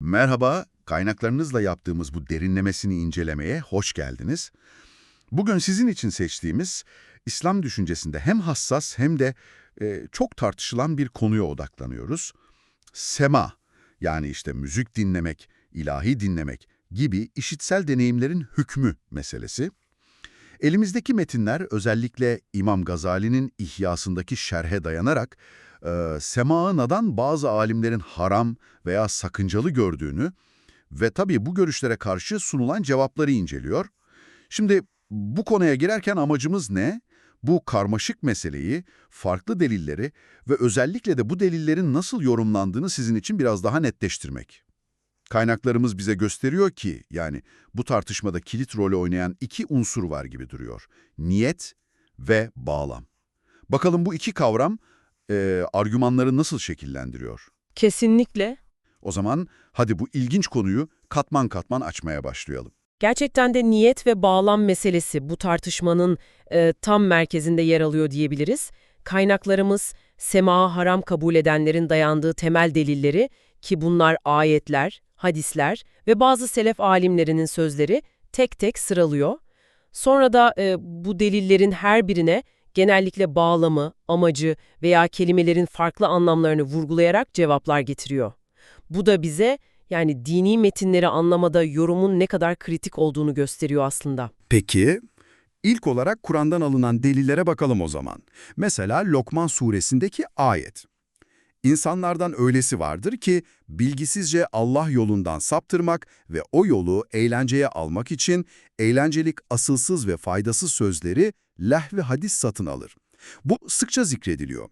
Merhaba, kaynaklarınızla yaptığımız bu derinlemesini incelemeye hoş geldiniz. Bugün sizin için seçtiğimiz İslam düşüncesinde hem hassas hem de e, çok tartışılan bir konuya odaklanıyoruz. Sema, yani işte müzik dinlemek, ilahi dinlemek gibi işitsel deneyimlerin hükmü meselesi. Elimizdeki metinler özellikle İmam Gazali'nin İhyasındaki şerhe dayanarak e, semağınadan bazı alimlerin haram veya sakıncalı gördüğünü ve tabii bu görüşlere karşı sunulan cevapları inceliyor. Şimdi bu konuya girerken amacımız ne? Bu karmaşık meseleyi, farklı delilleri ve özellikle de bu delillerin nasıl yorumlandığını sizin için biraz daha netleştirmek. Kaynaklarımız bize gösteriyor ki, yani bu tartışmada kilit rolü oynayan iki unsur var gibi duruyor. Niyet ve bağlam. Bakalım bu iki kavram e, argümanları nasıl şekillendiriyor? Kesinlikle. O zaman hadi bu ilginç konuyu katman katman açmaya başlayalım. Gerçekten de niyet ve bağlam meselesi bu tartışmanın e, tam merkezinde yer alıyor diyebiliriz. Kaynaklarımız, semaha haram kabul edenlerin dayandığı temel delilleri ki bunlar ayetler, hadisler ve bazı selef alimlerinin sözleri tek tek sıralıyor. Sonra da e, bu delillerin her birine genellikle bağlamı, amacı veya kelimelerin farklı anlamlarını vurgulayarak cevaplar getiriyor. Bu da bize yani dini metinleri anlamada yorumun ne kadar kritik olduğunu gösteriyor aslında. Peki, ilk olarak Kur'an'dan alınan delillere bakalım o zaman. Mesela Lokman suresindeki ayet. İnsanlardan öylesi vardır ki bilgisizce Allah yolundan saptırmak ve o yolu eğlenceye almak için eğlencelik asılsız ve faydasız sözleri leh ve hadis satın alır. Bu sıkça zikrediliyor.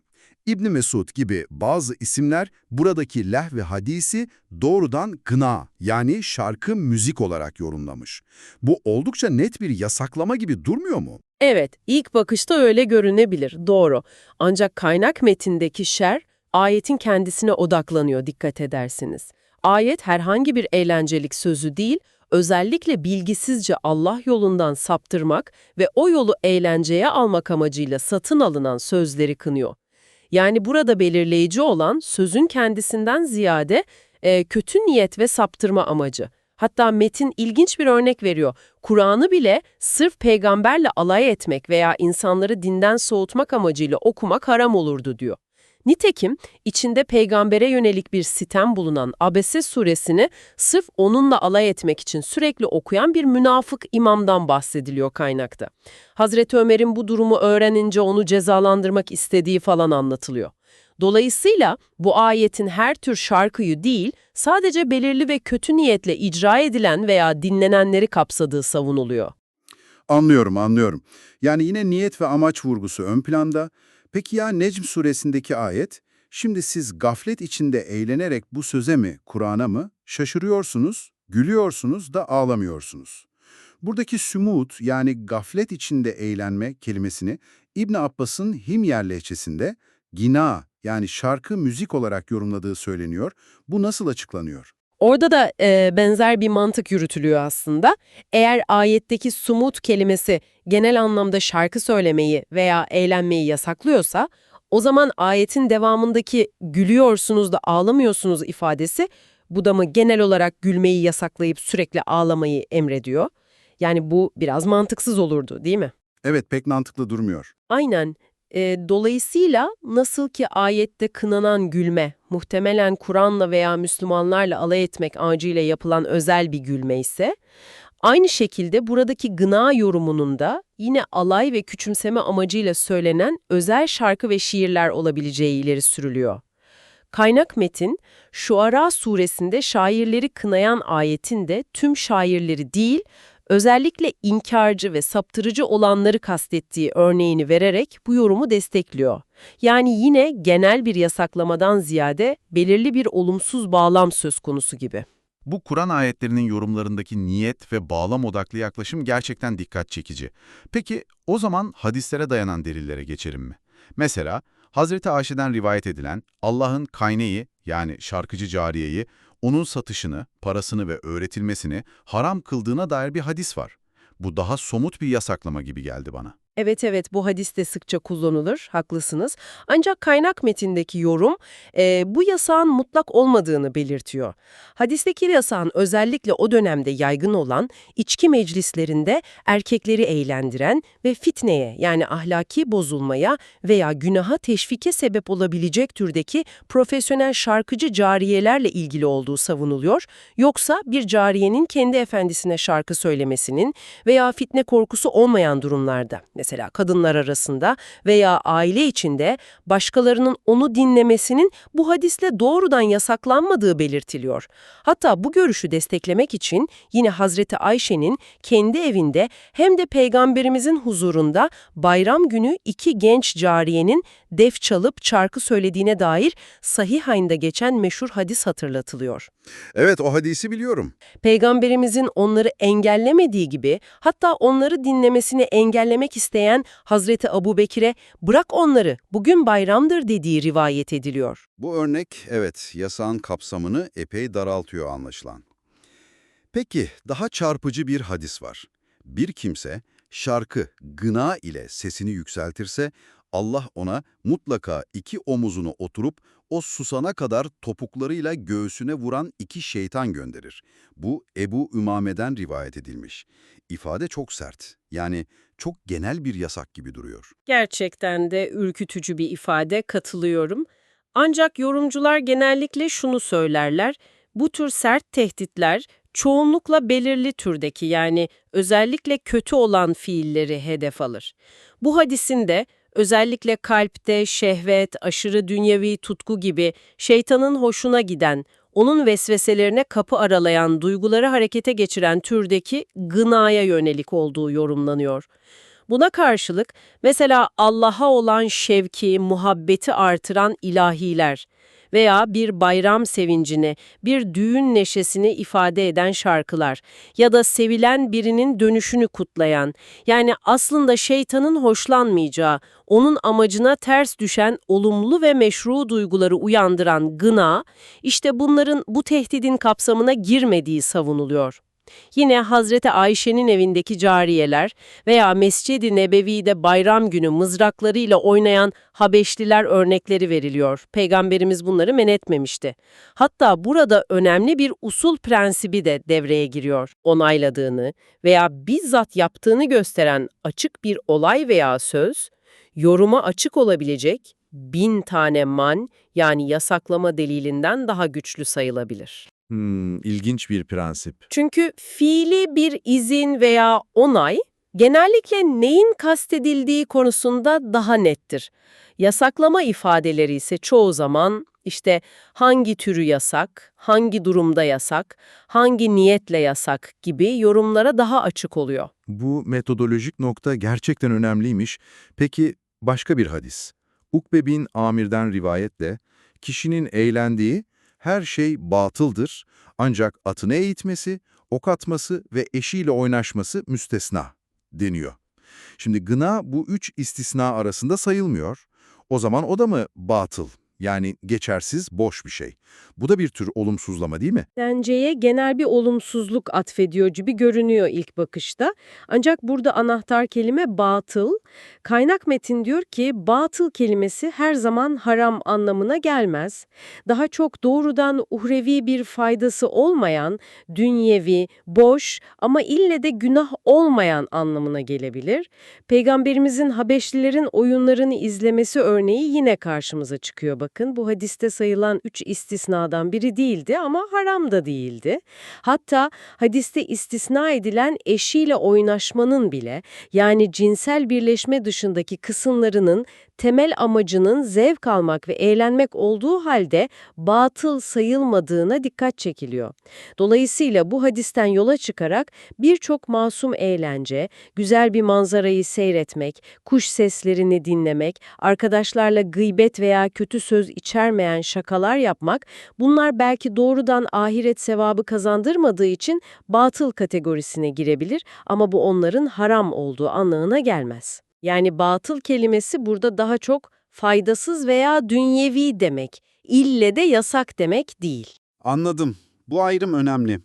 İbn Mesud gibi bazı isimler buradaki leh ve hadisi doğrudan gına yani şarkı müzik olarak yorumlamış. Bu oldukça net bir yasaklama gibi durmuyor mu? Evet, ilk bakışta öyle görünebilir, doğru. Ancak kaynak metindeki şer, ayetin kendisine odaklanıyor dikkat edersiniz. Ayet herhangi bir eğlencelik sözü değil, özellikle bilgisizce Allah yolundan saptırmak ve o yolu eğlenceye almak amacıyla satın alınan sözleri kınıyor. Yani burada belirleyici olan sözün kendisinden ziyade e, kötü niyet ve saptırma amacı. Hatta metin ilginç bir örnek veriyor. Kur'an'ı bile sırf peygamberle alay etmek veya insanları dinden soğutmak amacıyla okumak haram olurdu diyor. Nitekim içinde peygambere yönelik bir sitem bulunan Abese suresini sırf onunla alay etmek için sürekli okuyan bir münafık imamdan bahsediliyor kaynakta. Hazreti Ömer'in bu durumu öğrenince onu cezalandırmak istediği falan anlatılıyor. Dolayısıyla bu ayetin her tür şarkıyı değil, sadece belirli ve kötü niyetle icra edilen veya dinlenenleri kapsadığı savunuluyor. Anlıyorum, anlıyorum. Yani yine niyet ve amaç vurgusu ön planda. Peki ya Necm suresindeki ayet? Şimdi siz gaflet içinde eğlenerek bu söze mi, Kur'an'a mı şaşırıyorsunuz, gülüyorsunuz da ağlamıyorsunuz. Buradaki sümut yani gaflet içinde eğlenme kelimesini İbn Abbas'ın Himyer lehçesinde gina yani şarkı müzik olarak yorumladığı söyleniyor. Bu nasıl açıklanıyor? Orada da e, benzer bir mantık yürütülüyor aslında. Eğer ayetteki sumut kelimesi genel anlamda şarkı söylemeyi veya eğlenmeyi yasaklıyorsa, o zaman ayetin devamındaki gülüyorsunuz da ağlamıyorsunuz ifadesi, bu da mı genel olarak gülmeyi yasaklayıp sürekli ağlamayı emrediyor? Yani bu biraz mantıksız olurdu değil mi? Evet pek mantıklı durmuyor. Aynen. E, dolayısıyla nasıl ki ayette kınanan gülme, muhtemelen Kur'an'la veya Müslümanlarla alay etmek amacıyla yapılan özel bir gülme ise, aynı şekilde buradaki gına yorumunun da yine alay ve küçümseme amacıyla söylenen özel şarkı ve şiirler olabileceği ileri sürülüyor. Kaynak metin, Şuara suresinde şairleri kınayan ayetin de tüm şairleri değil, özellikle inkarcı ve saptırıcı olanları kastettiği örneğini vererek bu yorumu destekliyor. Yani yine genel bir yasaklamadan ziyade belirli bir olumsuz bağlam söz konusu gibi. Bu Kur'an ayetlerinin yorumlarındaki niyet ve bağlam odaklı yaklaşım gerçekten dikkat çekici. Peki o zaman hadislere dayanan delillere geçelim mi? Mesela Hazreti Ayşe'den rivayet edilen Allah'ın kayneyi yani şarkıcı cariyeyi onun satışını, parasını ve öğretilmesini haram kıldığına dair bir hadis var. Bu daha somut bir yasaklama gibi geldi bana. Evet evet bu hadiste sıkça kullanılır, haklısınız. Ancak kaynak metindeki yorum e, bu yasağın mutlak olmadığını belirtiyor. Hadisteki yasağın özellikle o dönemde yaygın olan içki meclislerinde erkekleri eğlendiren ve fitneye yani ahlaki bozulmaya veya günaha teşvike sebep olabilecek türdeki profesyonel şarkıcı cariyelerle ilgili olduğu savunuluyor. Yoksa bir cariyenin kendi efendisine şarkı söylemesinin veya fitne korkusu olmayan durumlarda, mesela kadınlar arasında veya aile içinde başkalarının onu dinlemesinin bu hadisle doğrudan yasaklanmadığı belirtiliyor. Hatta bu görüşü desteklemek için yine Hazreti Ayşe'nin kendi evinde hem de Peygamberimizin huzurunda bayram günü iki genç cariyenin def çalıp şarkı söylediğine dair Sahihayn'da geçen meşhur hadis hatırlatılıyor. Evet, o hadisi biliyorum. Peygamberimizin onları engellemediği gibi hatta onları dinlemesini engellemek isteyen Hazreti Abubekir'e bırak onları bugün bayramdır dediği rivayet ediliyor. Bu örnek evet yasağın kapsamını epey daraltıyor anlaşılan. Peki daha çarpıcı bir hadis var. Bir kimse şarkı, gına ile sesini yükseltirse Allah ona mutlaka iki omuzunu oturup o susana kadar topuklarıyla göğsüne vuran iki şeytan gönderir. Bu Ebu Ümame'den rivayet edilmiş. İfade çok sert. Yani çok genel bir yasak gibi duruyor. Gerçekten de ürkütücü bir ifade katılıyorum. Ancak yorumcular genellikle şunu söylerler. Bu tür sert tehditler çoğunlukla belirli türdeki yani özellikle kötü olan fiilleri hedef alır. Bu hadisin de özellikle kalpte şehvet, aşırı dünyevi tutku gibi şeytanın hoşuna giden, onun vesveselerine kapı aralayan duyguları harekete geçiren türdeki gınaya yönelik olduğu yorumlanıyor. Buna karşılık mesela Allah'a olan şevki, muhabbeti artıran ilahiler veya bir bayram sevincini, bir düğün neşesini ifade eden şarkılar ya da sevilen birinin dönüşünü kutlayan, yani aslında şeytanın hoşlanmayacağı, onun amacına ters düşen olumlu ve meşru duyguları uyandıran gına, işte bunların bu tehdidin kapsamına girmediği savunuluyor. Yine Hazreti Ayşe'nin evindeki cariyeler veya Mescid-i Nebevi'de bayram günü mızraklarıyla oynayan Habeşliler örnekleri veriliyor. Peygamberimiz bunları men etmemişti. Hatta burada önemli bir usul prensibi de devreye giriyor. Onayladığını veya bizzat yaptığını gösteren açık bir olay veya söz, yoruma açık olabilecek bin tane man yani yasaklama delilinden daha güçlü sayılabilir. Hmm, ilginç bir prensip. Çünkü fiili bir izin veya onay genellikle neyin kastedildiği konusunda daha nettir. Yasaklama ifadeleri ise çoğu zaman işte hangi türü yasak, hangi durumda yasak, hangi niyetle yasak gibi yorumlara daha açık oluyor. Bu metodolojik nokta gerçekten önemliymiş. Peki başka bir hadis. Ukbe bin Amir'den rivayetle, kişinin eğlendiği her şey batıldır ancak atını eğitmesi, ok atması ve eşiyle oynaşması müstesna deniyor. Şimdi gına bu üç istisna arasında sayılmıyor. O zaman o da mı batıl? Yani geçersiz, boş bir şey. Bu da bir tür olumsuzlama değil mi? Eğlenceye genel bir olumsuzluk atfediyor gibi görünüyor ilk bakışta. Ancak burada anahtar kelime batıl. Kaynak metin diyor ki batıl kelimesi her zaman haram anlamına gelmez. Daha çok doğrudan uhrevi bir faydası olmayan, dünyevi, boş ama ille de günah olmayan anlamına gelebilir. Peygamberimizin Habeşlilerin oyunlarını izlemesi örneği yine karşımıza çıkıyor bakın. Bu hadiste sayılan üç istisnadan biri değildi ama haram da değildi. Hatta hadiste istisna edilen eşiyle oynaşmanın bile yani cinsel birleşme dışındaki kısımlarının temel amacının zevk almak ve eğlenmek olduğu halde batıl sayılmadığına dikkat çekiliyor. Dolayısıyla bu hadisten yola çıkarak birçok masum eğlence, güzel bir manzarayı seyretmek, kuş seslerini dinlemek, arkadaşlarla gıybet veya kötü söz içermeyen şakalar yapmak, bunlar belki doğrudan ahiret sevabı kazandırmadığı için batıl kategorisine girebilir ama bu onların haram olduğu anlamına gelmez. Yani batıl kelimesi burada daha çok faydasız veya dünyevi demek, ille de yasak demek değil. Anladım. Bu ayrım önemli.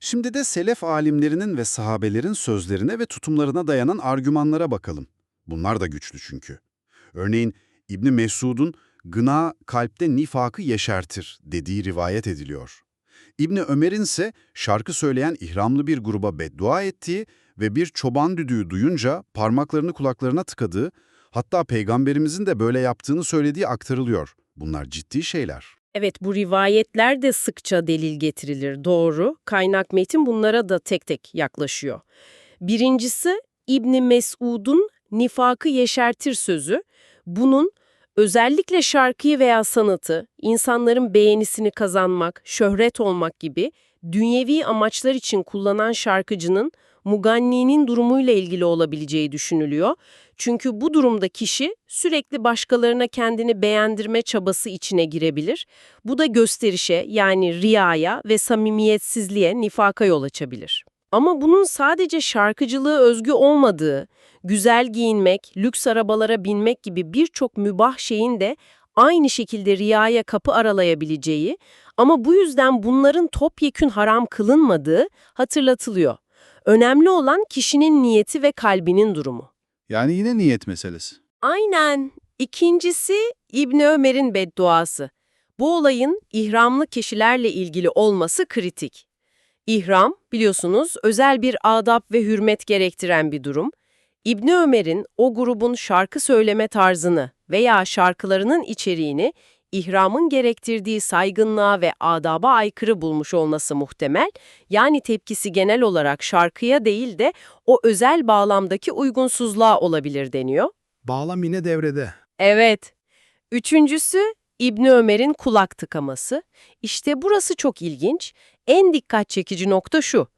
Şimdi de selef alimlerinin ve sahabelerin sözlerine ve tutumlarına dayanan argümanlara bakalım. Bunlar da güçlü çünkü. Örneğin İbni Mesud'un gına kalpte nifakı yeşertir dediği rivayet ediliyor. İbni Ömer'in ise şarkı söyleyen ihramlı bir gruba beddua ettiği ve bir çoban düdüğü duyunca parmaklarını kulaklarına tıkadığı, hatta peygamberimizin de böyle yaptığını söylediği aktarılıyor. Bunlar ciddi şeyler. Evet bu rivayetler de sıkça delil getirilir doğru. Kaynak metin bunlara da tek tek yaklaşıyor. Birincisi İbni Mesud'un nifakı yeşertir sözü. Bunun özellikle şarkıyı veya sanatı, insanların beğenisini kazanmak, şöhret olmak gibi dünyevi amaçlar için kullanan şarkıcının Muganni'nin durumuyla ilgili olabileceği düşünülüyor. Çünkü bu durumda kişi sürekli başkalarına kendini beğendirme çabası içine girebilir. Bu da gösterişe yani riyaya ve samimiyetsizliğe, nifaka yol açabilir. Ama bunun sadece şarkıcılığı özgü olmadığı, güzel giyinmek, lüks arabalara binmek gibi birçok mübah şeyin de aynı şekilde riyaya kapı aralayabileceği ama bu yüzden bunların topyekün haram kılınmadığı hatırlatılıyor. Önemli olan kişinin niyeti ve kalbinin durumu. Yani yine niyet meselesi. Aynen. İkincisi İbni Ömer'in bedduası. Bu olayın ihramlı kişilerle ilgili olması kritik. İhram, biliyorsunuz, özel bir adab ve hürmet gerektiren bir durum. İbni Ömer'in o grubun şarkı söyleme tarzını veya şarkılarının içeriğini ihramın gerektirdiği saygınlığa ve adaba aykırı bulmuş olması muhtemel, yani tepkisi genel olarak şarkıya değil de o özel bağlamdaki uygunsuzluğa olabilir deniyor. Bağlam yine devrede. Evet. Üçüncüsü İbni Ömer'in kulak tıkaması. İşte burası çok ilginç. En dikkat çekici nokta şu.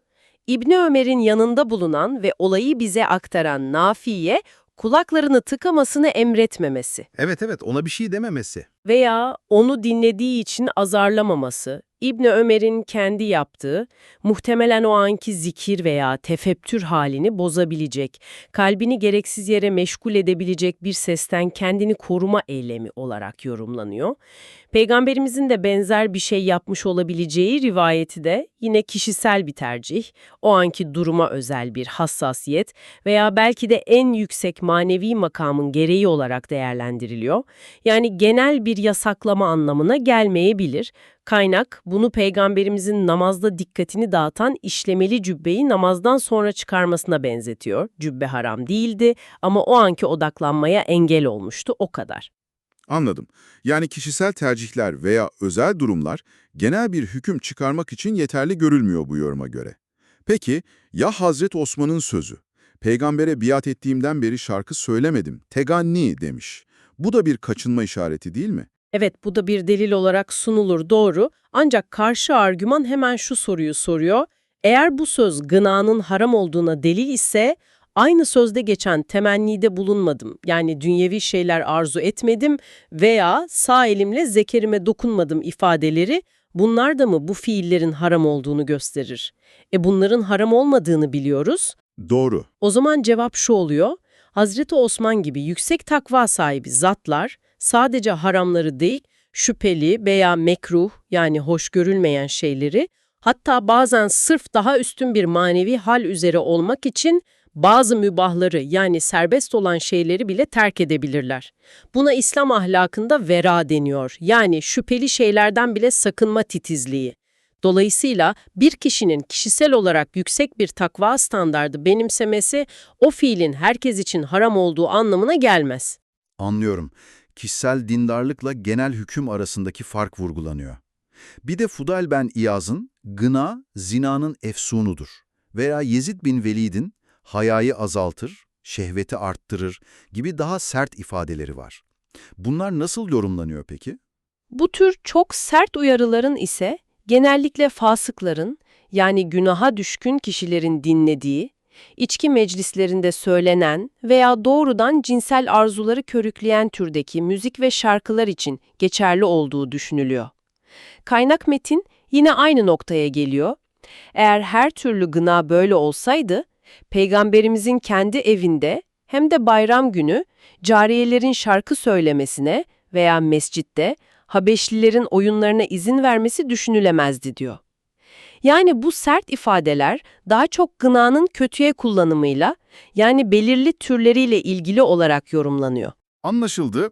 İbni Ömer'in yanında bulunan ve olayı bize aktaran Nafiye, kulaklarını tıkamasını emretmemesi Evet evet ona bir şey dememesi. veya onu dinlediği için azarlamaması, İbni Ömer'in kendi yaptığı, muhtemelen o anki zikir veya tefeppür halini bozabilecek, kalbini gereksiz yere meşgul edebilecek bir sesten kendini koruma eylemi olarak yorumlanıyor. Peygamberimizin de benzer bir şey yapmış olabileceği rivayeti de yine kişisel bir tercih, o anki duruma özel bir hassasiyet veya belki de en yüksek manevi makamın gereği olarak değerlendiriliyor. Yani genel bir yasaklama anlamına gelmeyebilir. Kaynak bunu peygamberimizin namazda dikkatini dağıtan işlemeli cübbeyi namazdan sonra çıkarmasına benzetiyor. Cübbe haram değildi ama o anki odaklanmaya engel olmuştu o kadar. Anladım. Yani kişisel tercihler veya özel durumlar genel bir hüküm çıkarmak için yeterli görülmüyor bu yoruma göre. Peki ya Hazreti Osman'ın sözü? Peygambere biat ettiğimden beri şarkı söylemedim, teganni demiş. Bu da bir kaçınma işareti değil mi? Evet bu da bir delil olarak sunulur doğru ancak karşı argüman hemen şu soruyu soruyor. Eğer bu söz gınanın haram olduğuna delil ise aynı sözde geçen temennide bulunmadım yani dünyevi şeyler arzu etmedim veya sağ elimle zekerime dokunmadım ifadeleri bunlar da mı bu fiillerin haram olduğunu gösterir? E bunların haram olmadığını biliyoruz. Doğru. O zaman cevap şu oluyor. Hazreti Osman gibi yüksek takva sahibi zatlar sadece haramları değil, şüpheli veya mekruh yani hoş görülmeyen şeyleri, hatta bazen sırf daha üstün bir manevi hal üzere olmak için bazı mübahları yani serbest olan şeyleri bile terk edebilirler. Buna İslam ahlakında vera deniyor. Yani şüpheli şeylerden bile sakınma titizliği. Dolayısıyla bir kişinin kişisel olarak yüksek bir takva standardı benimsemesi o fiilin herkes için haram olduğu anlamına gelmez. Anlıyorum. Kişisel dindarlıkla genel hüküm arasındaki fark vurgulanıyor. Bir de Fudayl ben İyaz'ın gına zinanın efsunudur veya Yezid bin Velid'in hayayı azaltır, şehveti arttırır gibi daha sert ifadeleri var. Bunlar nasıl yorumlanıyor peki? Bu tür çok sert uyarıların ise genellikle fasıkların yani günaha düşkün kişilerin dinlediği, içki meclislerinde söylenen veya doğrudan cinsel arzuları körükleyen türdeki müzik ve şarkılar için geçerli olduğu düşünülüyor. Kaynak metin yine aynı noktaya geliyor. Eğer her türlü gına böyle olsaydı, Peygamberimizin kendi evinde hem de bayram günü cariyelerin şarkı söylemesine veya mescitte Habeşlilerin oyunlarına izin vermesi düşünülemezdi diyor. Yani bu sert ifadeler daha çok gınanın kötüye kullanımıyla yani belirli türleriyle ilgili olarak yorumlanıyor. Anlaşıldı.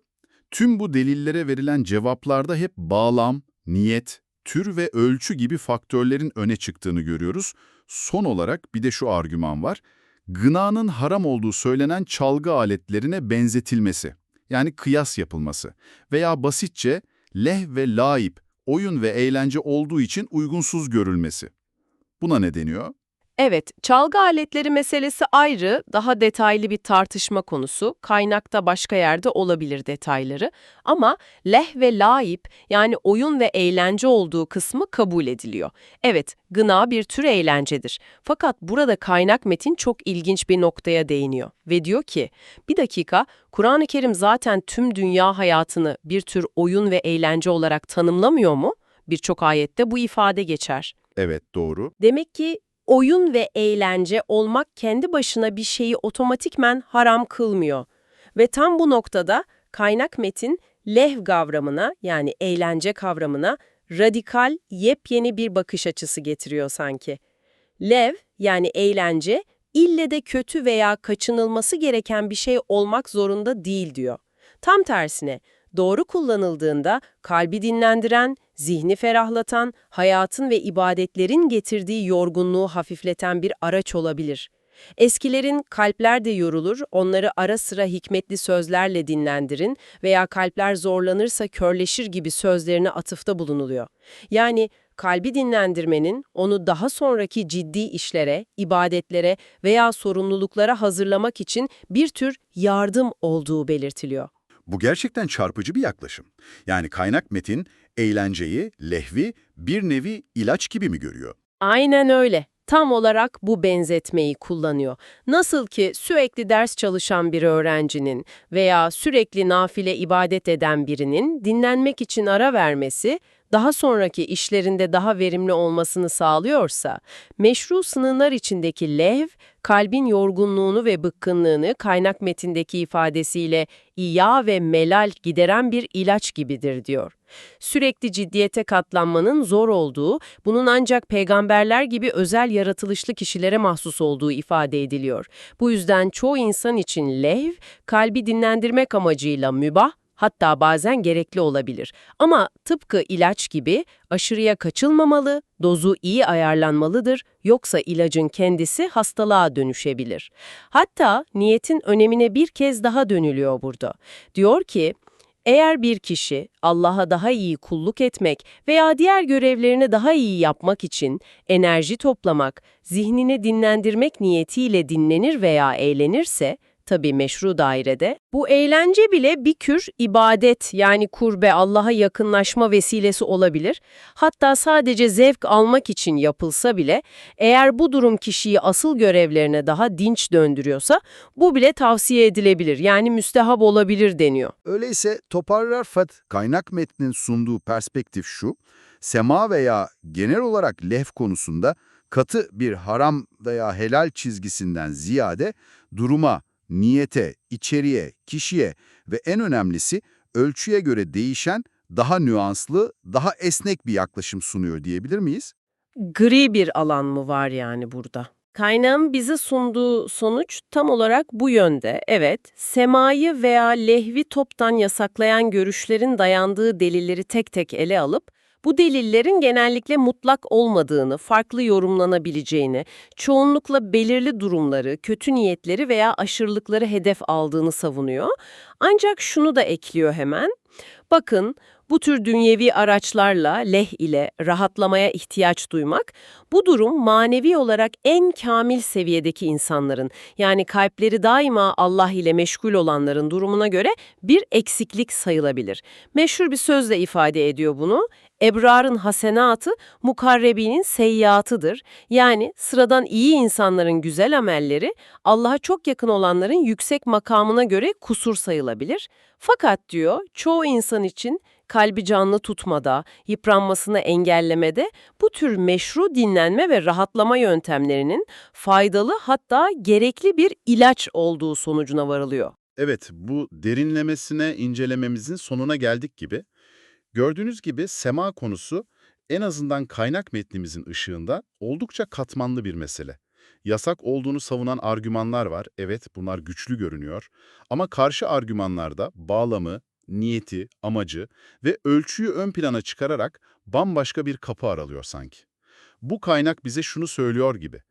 Tüm bu delillere verilen cevaplarda hep bağlam, niyet, tür ve ölçü gibi faktörlerin öne çıktığını görüyoruz. Son olarak bir de şu argüman var. Gınanın haram olduğu söylenen çalgı aletlerine benzetilmesi, yani kıyas yapılması veya basitçe leh ve laip, oyun ve eğlence olduğu için uygunsuz görülmesi. Buna ne deniyor? Evet, çalgı aletleri meselesi ayrı, daha detaylı bir tartışma konusu. Kaynakta başka yerde olabilir detayları. Ama leh ve laip yani oyun ve eğlence olduğu kısmı kabul ediliyor. Evet, gına bir tür eğlencedir. Fakat burada kaynak metin çok ilginç bir noktaya değiniyor. Ve diyor ki, bir dakika, Kur'an-ı Kerim zaten tüm dünya hayatını bir tür oyun ve eğlence olarak tanımlamıyor mu? Birçok ayette bu ifade geçer. Evet, doğru. Demek ki oyun ve eğlence olmak kendi başına bir şeyi otomatikmen haram kılmıyor. Ve tam bu noktada kaynak metin lehv kavramına yani eğlence kavramına radikal, yepyeni bir bakış açısı getiriyor sanki. Lev yani eğlence ille de kötü veya kaçınılması gereken bir şey olmak zorunda değil diyor. Tam tersine doğru kullanıldığında kalbi dinlendiren, zihni ferahlatan, hayatın ve ibadetlerin getirdiği yorgunluğu hafifleten bir araç olabilir. Eskilerin kalpler de yorulur, onları ara sıra hikmetli sözlerle dinlendirin veya kalpler zorlanırsa körleşir gibi sözlerine atıfta bulunuluyor. Yani kalbi dinlendirmenin onu daha sonraki ciddi işlere, ibadetlere veya sorumluluklara hazırlamak için bir tür yardım olduğu belirtiliyor. Bu gerçekten çarpıcı bir yaklaşım. Yani kaynak metin, eğlenceyi, lehvi bir nevi ilaç gibi mi görüyor? Aynen öyle. Tam olarak bu benzetmeyi kullanıyor. Nasıl ki sürekli ders çalışan bir öğrencinin veya sürekli nafile ibadet eden birinin dinlenmek için ara vermesi, daha sonraki işlerinde daha verimli olmasını sağlıyorsa, meşru sınırlar içindeki lev, kalbin yorgunluğunu ve bıkkınlığını kaynak metindeki ifadesiyle iya ve melal gideren bir ilaç gibidir diyor. Sürekli ciddiyete katlanmanın zor olduğu, bunun ancak peygamberler gibi özel yaratılışlı kişilere mahsus olduğu ifade ediliyor. Bu yüzden çoğu insan için lev, kalbi dinlendirmek amacıyla mübah, hatta bazen gerekli olabilir. Ama tıpkı ilaç gibi aşırıya kaçılmamalı, dozu iyi ayarlanmalıdır, yoksa ilacın kendisi hastalığa dönüşebilir. Hatta niyetin önemine bir kez daha dönülüyor burada. Diyor ki, eğer bir kişi Allah'a daha iyi kulluk etmek veya diğer görevlerini daha iyi yapmak için enerji toplamak, zihnini dinlendirmek niyetiyle dinlenir veya eğlenirse, tabi meşru dairede, bu eğlence bile bir kür ibadet yani kurbe Allah'a yakınlaşma vesilesi olabilir. Hatta sadece zevk almak için yapılsa bile eğer bu durum kişiyi asıl görevlerine daha dinç döndürüyorsa bu bile tavsiye edilebilir yani müstehap olabilir deniyor. Öyleyse toparlar Fat, kaynak metnin sunduğu perspektif şu, sema veya genel olarak lef konusunda katı bir haram veya helal çizgisinden ziyade duruma, niyete, içeriğe, kişiye ve en önemlisi ölçüye göre değişen, daha nüanslı, daha esnek bir yaklaşım sunuyor diyebilir miyiz? Gri bir alan mı var yani burada? Kaynağın bize sunduğu sonuç tam olarak bu yönde. Evet, semayı veya lehvi toptan yasaklayan görüşlerin dayandığı delilleri tek tek ele alıp, bu delillerin genellikle mutlak olmadığını, farklı yorumlanabileceğini, çoğunlukla belirli durumları, kötü niyetleri veya aşırılıkları hedef aldığını savunuyor. Ancak şunu da ekliyor hemen. Bakın, bu tür dünyevi araçlarla, leh ile rahatlamaya ihtiyaç duymak, bu durum manevi olarak en kamil seviyedeki insanların, yani kalpleri daima Allah ile meşgul olanların durumuna göre bir eksiklik sayılabilir. Meşhur bir sözle ifade ediyor bunu. Ebrar'ın hasenatı, mukarrebinin seyyatıdır. Yani sıradan iyi insanların güzel amelleri, Allah'a çok yakın olanların yüksek makamına göre kusur sayılabilir. Fakat diyor, çoğu insan için kalbi canlı tutmada, yıpranmasını engellemede bu tür meşru dinlenme ve rahatlama yöntemlerinin faydalı hatta gerekli bir ilaç olduğu sonucuna varılıyor. Evet, bu derinlemesine incelememizin sonuna geldik gibi. Gördüğünüz gibi sema konusu en azından kaynak metnimizin ışığında oldukça katmanlı bir mesele. Yasak olduğunu savunan argümanlar var. Evet, bunlar güçlü görünüyor. Ama karşı argümanlarda bağlamı, niyeti, amacı ve ölçüyü ön plana çıkararak bambaşka bir kapı aralıyor sanki. Bu kaynak bize şunu söylüyor gibi.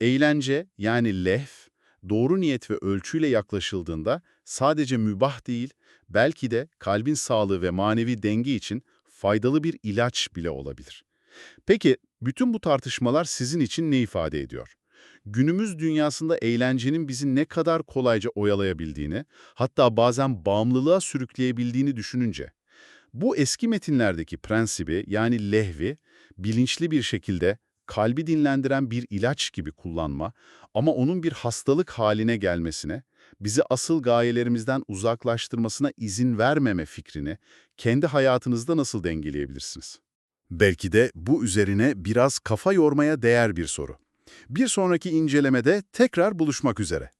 Eğlence yani lehv, doğru niyet ve ölçüyle yaklaşıldığında sadece mübah değil, belki de kalbin sağlığı ve manevi denge için faydalı bir ilaç bile olabilir. Peki, bütün bu tartışmalar sizin için ne ifade ediyor? Günümüz dünyasında eğlencenin bizi ne kadar kolayca oyalayabildiğini, hatta bazen bağımlılığa sürükleyebildiğini düşününce, bu eski metinlerdeki prensibi yani lehvi, bilinçli bir şekilde kalbi dinlendiren bir ilaç gibi kullanma ama onun bir hastalık haline gelmesine, bizi asıl gayelerimizden uzaklaştırmasına izin vermeme fikrini kendi hayatınızda nasıl dengeleyebilirsiniz? Belki de bu üzerine biraz kafa yormaya değer bir soru. Bir sonraki incelemede tekrar buluşmak üzere.